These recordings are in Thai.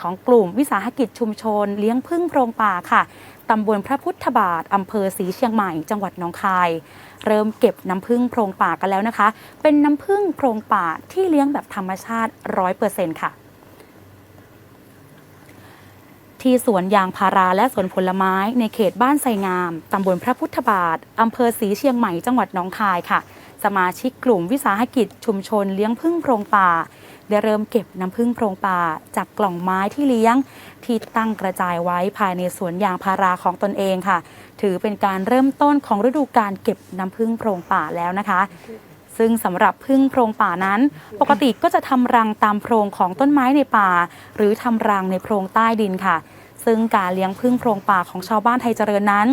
ของกลุ่มวิสาหกิจชุมชน เลี้ยงพึ่งโพรงป่าค่ะตำบลพระพุทธบาทอำเภอศรีเชียงใหม่ จังหวัดหนองคาย เริ่มเก็บน้ำพึ่งโพรงป่ากันแล้วนะคะ เป็นน้ำพึ่งโพรงป่าที่เลี้ยงแบบธรรมชาติร้อยเปอร์เซ็นต์ค่ะที่สวนยางพาราและสวนผลไม้ในเขตบ้านไซงาม ตำบลพระพุทธบาท อำเภอศรีเชียงใหม่ จังหวัดหนองคายค่ะ สมาชิกกลุ่มวิสาหกิจชุมชนเลี้ยงพึ่งโพรงป่า ได้เริ่มเก็บน้ำพึ่งโพรงป่า จากกล่องไม้ที่เลี้ยง ที่ตั้งกระจายไว้ภายในสวนยางพาราของตนเองค่ะ ถือเป็นการเริ่มต้นของฤดูการเก็บน้ำพึ่งโพรงป่าแล้วนะคะ ซึ่งสำหรับพึ่งโพรงป่านั้น ปกติก็จะทำรังตามโพรงของต้นไม้ในป่า หรือทำรังในโพรงใต้ดินค่ะ ซึ่งการเลี้ยงพึ่งโพรงป่าของชาวบ้านไทยเจริญนั้น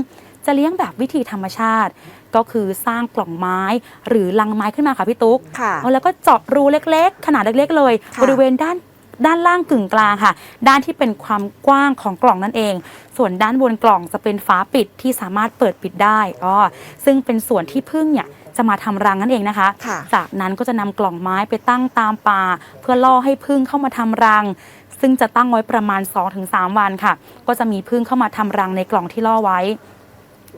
จะเลี้ยงแบบวิธีธรรมชาติ ก็คือสร้างกล่องไม้ หรือลังไม้ขึ้นมาค่ะพี่ตุ๊กค่ะเอาแล้วก็เจาะรูเล็กๆ ขนาดเล็กๆ เลย ค่ะ บริเวณด้านด้านล่างกึ่งกลางค่ะ ด้านที่เป็นความกว้างของกล่องนั่นเอง ส่วนด้านบนกล่องจะเป็นฝาปิดที่สามารถเปิดปิดได้อ๋อซึ่งเป็นส่วนที่พึ่งเนี่ยจะมาทำรังนั่นเองนะคะ ค่ะ จากนั้นก็จะนำกล่องไม้ไปตั้งตามป่า เพื่อล่อให้พึ่งเข้ามาทำรัง ซึ่งจะตั้งไว้ประมาณ 2-3 วันค่ะ ก็จะมีพึ่งเข้ามาทำรังในกล่องที่ล่อไว้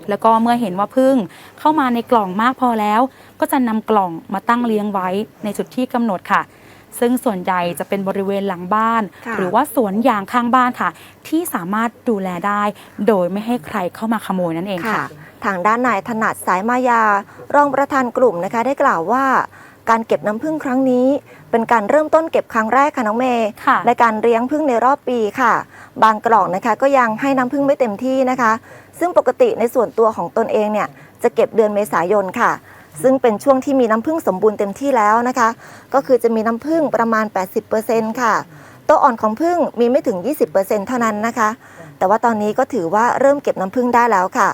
แล้วก็เมื่อเห็นว่าพึ่งเข้ามาในกล่องมากพอแล้ว ก็จะนำกล่องมาตั้งเลี้ยงไว้ในจุดที่กำหนดค่ะ ซึ่งส่วนใหญ่จะเป็นบริเวณหลังบ้านค่ะหรือว่าสวนยางข้างบ้านค่ะ ที่สามารถดูแลได้ โดยไม่ให้ใครเข้ามาขโมยนั่นเองค่ะ ทางด้านนายถนัดสายมายารองประธานกลุ่มนะคะ ได้กล่าวว่าการเก็บน้ำผึ้งครั้งนี้ เป็นการเริ่มต้นเก็บครั้งแรกค่ะน้องเมย์ค่ะในการเลี้ยงผึ้งในรอบปีค่ะ บางกล่องนะคะก็ยังให้น้ำผึ้งไม่เต็มที่นะคะ ซึ่งปกติในส่วนตัวของตนเองเนี่ยจะเก็บเดือนเมษายนค่ะ ซึ่งเป็นช่วงที่มีน้ำผึ้งสมบูรณ์เต็มที่แล้วนะคะ ก็คือจะมีน้ำผึ้งประมาณ 80%ค่ะตัวอ่อนของผึ้งมีไม่ถึง 20%เท่านั้นนะคะ แต่ว่าตอนนี้ก็ถือว่าเริ่มเก็บน้ำผึ้งได้แล้วค่ะ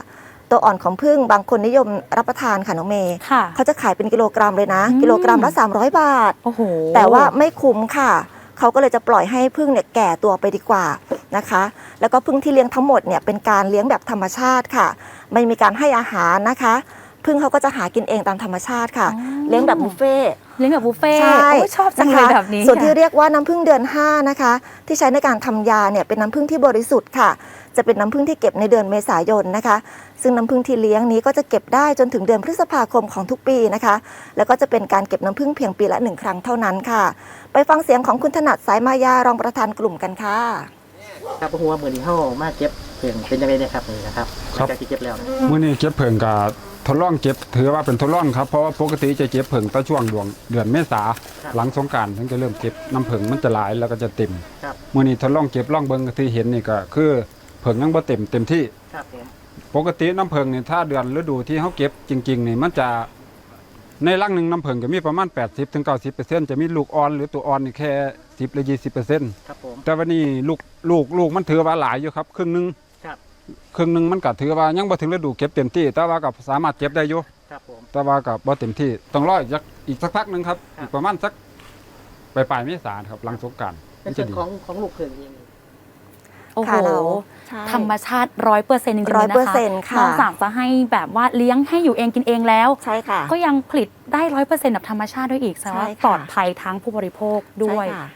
ตัวอ่อนของผึ้งบางคนนิยมรับประทานค่ะน้องเมย์ค่ะเขาจะขายเป็นกิโลกรัมเลยนะอืมกิโลกรัมละ 300 บาทโอ้โหแต่ว่าไม่คุ้มค่ะ เขาก็เลยจะปล่อยให้พึ่งเนี่ยแก่ตัวไปดีกว่า นะคะ แล้วก็พึ่งที่เลี้ยงทั้งหมดเนี่ยเป็นการเลี้ยงแบบธรรมชาติค่ะ ไม่มีการให้อาหารนะคะพึ่งเขาก็จะหากินเองตามธรรมชาติค่ะอ๋อเลี้ยงแบบบุฟเฟ่ต์เลี้ยงแบบบุฟเฟ่ต์ใช่โอ้ยชอบจังเลยแบบนี้ส่วนที่ค่ะเรียกว่าน้ำผึ้งเดือน 5 นะคะ ที่ใช้ในการทำยาเนี่ยเป็นน้ำผึ้งที่บริสุทธิ์ค่ะ จะเป็นน้ำผึ้งที่เก็บในเดือนเมษายนนะคะ ซึ่งน้ำผึ้งที่เลี้ยงนี้ก็จะเก็บได้จนถึงเดือนพฤษภาคมของทุกปีนะคะ แล้วก็จะเป็นการเก็บน้ำผึ้งเพียงปีละหนึ่งครั้งเท่านั้นค่ะ ไปฟังเสียงของคุณถนัดสายมายารองประธานกลุ่มกันค่ะ ครับหัวมือนี้เข้ามาเก็บเพียงเป็นยังไงเนี่ยครับนี่นะครับหครัลังบจากที่เก็บแล้วนะมื่อนี้เก็บเผิงกับทดลองเก็บถือว่าเป็นทดลองครับเพราะว่าปกติจะเก็บเผิงตั้งช่วงดวงเดือนเมษาหลังสงกรารถึงจะเริ่มเก็บน้ำเผิงมันจะหลายแล้วก็จะเต็มครับมื่อนี้ทดลองเก็บล่องเบิงที่เห็นนี่ก็คือเผิงยังบ่เต็มเต็มที่ ครับผมปกติน้ำเผิงนี่ถ้าเดือนฤดูที่เขาเก็บจริงๆนี่มันจะ ในรังหนึ่งน้ำเผิงก็มีประมาณ80ถึง90%จะมีลูกอ่อนหรือตัวอ่อนนี่แค่ 10หรือ20%ครับผมแต่วันนี้ลูกลูกลูกมันถือว่าหลายอยู่ครับ ครึ่งหนึงครับครึ่งหนึงมันก็ถือว่ายังบ่ถึงฤดูเก็บเต็มที่ แต่ว่าก็สามารถเก็บได้อยู่ครับผม แต่ว่ากับบ่เต็มที่ต้องรออีกสักอีกสักพักหนึ่งครับครับ อีกประมาณสักปลายปลายๆเมษาครับหลังสงกรารในส่วนของของลูกเขืองเอง โอ้โห ค่ะเราธรรมชาติร้อยเปอร์เซ็นต์จริงๆเลยนะคะ100%ค่ะนอกจากจะให้แบบว่าเลี้ยงให้อยู่เองกินเองแล้ว ใช่ค่ะ ก็ยังผลิตได้ร้อยเปอร์เซ็นต์แบบธรรมชาติด้วยอีกแสดงว่าใช่ค่ะ ปลอดภัยทั้งผู้บริโภคด้วย ใช่ค่ะ